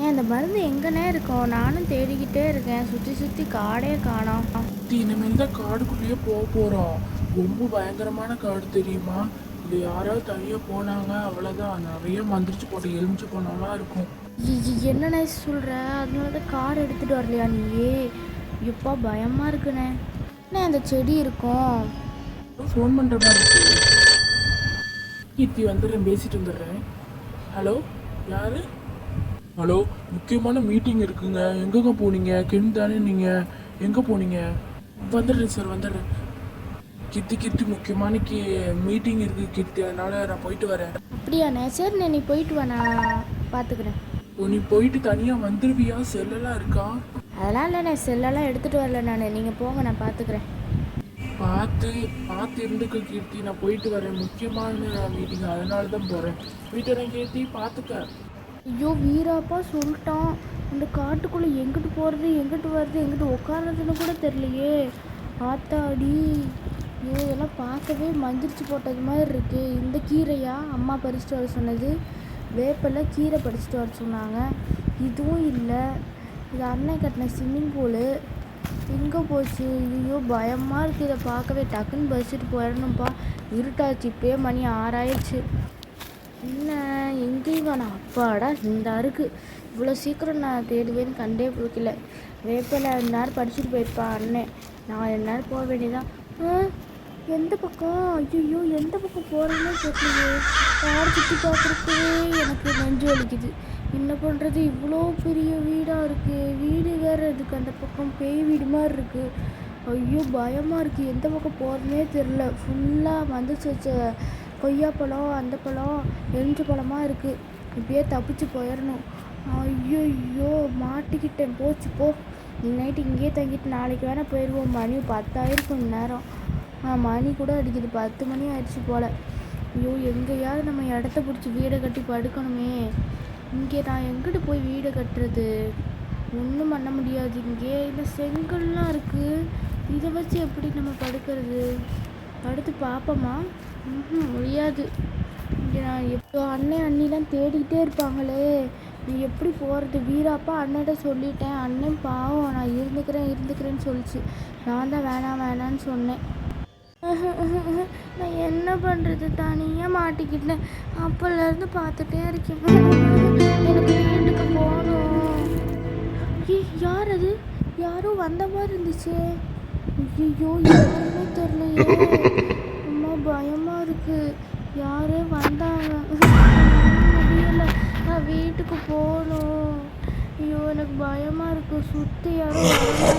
ஏன் இந்த மருந்து எங்கனே இருக்கும்? நானும் தேடிக்கிட்டே இருக்கேன். சுற்றி சுற்றி காடே காணோம். இனிமேல் தான் காடுக்குள்ளேயே போக போகிறோம் ரொம்ப பயங்கரமான காடு தெரியுமா? இது யாராவது தனியாக போனாங்க அவ்வளோதான் நிறைய மந்திரிச்சு போட்ட எலுமிச்சு போனாலாம் இருக்கும். இ- என்னண்ணே சொல்கிற அதனால தான் கார் எடுத்துகிட்டு வரலையா நீயே? எப்பா பயமாக இருக்குண்ணே. என்ன அந்த செடி இருக்கும். ஃபோன் பண்ணுற மாதிரி இருக்கு. கீர்த்தி வந்துடுறேன் பேசிட்டு வந்துடுறேன். ஹலோ யாரு? ஹலோ முக்கியமான மீட்டிங் இருக்குங்க. எங்கங்க போனீங்க? கென் தானே நீங்கள் எங்கே போனீங்க? வந்துடுறேன் சார் வந்துடுறேன். கித்தி கித்தி முக்கியமான கி மீட்டிங் இருக்கு கித்தி. அதனால நான் போயிட்டு வரேன். அப்படியாண்ணே? சரிண்ணே நீ போயிட்டு வா நான் பார்த்துக்கிறேன் ஓ நீ போயிட்டு தனியாக வந்துருவியா? செல்லெல்லாம் இருக்கா? அதெல்லாம் இல்லைண்ணே செல்லெல்லாம் எடுத்துகிட்டு வரல நான். நீங்கள் போங்க நான் பார்த்துக்கிறேன் பார்த்து பார்த்து இருந்துக்க கீர்த்தி. நான் போயிட்டு வரேன். முக்கியமான மீட்டிங் அதனால தான் போகிறேன் போயிட்டு வரேன் கீர்த்தி பார்த்துக்க ஐயோ வீராப்பா சொல்லிட்டான். இந்த காட்டுக்குள்ளே எங்கிட்டு போகிறது எங்கிட்டு வருது எங்கிட்டு உட்காரதுன்னு கூட தெரியலையே. ஆத்தாடி. ஐயோ இதெல்லாம் பார்க்கவே மந்திரிச்சு போட்டது மாதிரி இருக்குது இந்த கீரையா? அம்மா பறிச்சுட்டு வர சொன்னது. வேப்பில கீரை பறிச்சுட்டு வர சொன்னாங்க. இதுவும் இல்லை. இது அண்ணன் கட்டின ஸ்விம்மிங் பூலு எங்கே போச்சு? ஐயோ பயமாக இருக்குது இதை பார்க்கவே டக்குன்னு பறிச்சுட்டு போயிடணும்ப்பா. இருட்டாச்சு இப்போயே மணி ஆறாயிடுச்சு. என்ன? எங்கேயும் காணோம் அப்பாடா இந்த அருக்கு. இவ்வளோ சீக்கிரம் நான் தேடுவேன்னு கண்டே பிடிக்கல வேப்பில நேரம் படிச்சுட்டு போயிருப்பான் அண்ணன் நான் ரெண்டு நேரம் போக வேண்டியதான் எந்த பக்கம்? ஐயோ எந்த பக்கம் போகிறேன்னே தெரியலையே. யார் சுற்றி பார்க்குறதுக்கு எனக்கு நெஞ்சு வலிக்குது. என்ன பண்ணுறது இவ்வளோ பெரிய வீடாக இருக்குது வீடு வேறு இதுக்கு அந்த பக்கம் பேய் வீடு மாதிரி இருக்குது ஐயோ பயமாக இருக்குது எந்த பக்கம் போகிறதுனே தெரில ஃபுல்லாக மந்திரிச்சு வச்ச கொய்யாப்பழம் அந்த பழம் எலுமிச்சை பழமாக இருக்குது இப்படியே தப்பிச்சு போயிடணும் ஐயோ மாட்டிக்கிட்டேன். போச்சு போ. நீ நைட்டு இங்கேயே தங்கிட்டு நாளைக்கு வேணால் போயிடுவோம் மணி பத்தாயிருக்கும் நேரம் மணி கூட அடிக்குது. பத்து மணி ஆயிடுச்சு போல். ஐயோ எங்கேயாவது நம்ம இடத்த பிடிச்சி வீடை கட்டி படுக்கணுமே. இங்கே நான் எங்கிட்டு போய் வீடை கட்டுறது? ஒன்றும் பண்ண முடியாது. இங்கே இந்த செங்கல்லாம் இருக்குது இதை வச்சு எப்படி நம்ம படுக்கிறது? படுத்து பார்ப்போமா முடியாது. இங்கே நான் எப்போ அண்ணன் அண்ணிலாம் தேடிக்கிட்டே இருப்பாங்களே. நீ எப்படி போகிறது வீராப்பா அண்ணன்ட்ட சொல்லிட்டேன். அண்ணன் பாவம் நான் இருந்துக்கிறேன் இருந்துக்கிறேன்னு சொல்லிச்சு. நான் தான் வேணாம் வேணான்னு சொன்னேன். நான் என்ன பண்ணுறது தனியாக மாட்டிக்கிட்டேன். அப்போலேருந்து பார்த்துட்டே இருக்கேன். எனக்கு வீட்டுக்கு போகணும். ஏ யார் அது? யாரோ வந்த மாதிரி இருந்துச்சு. ஐயோ யாருமே தெரியலையே. பயமாக இருக்குது இருக்கு. யாரே வந்தாங்க. முடியல நான் வீட்டுக்கு போகணும். ஐயோ எனக்கு பயமாக இருக்கு. சுற்றி யாரும் இருக்கு.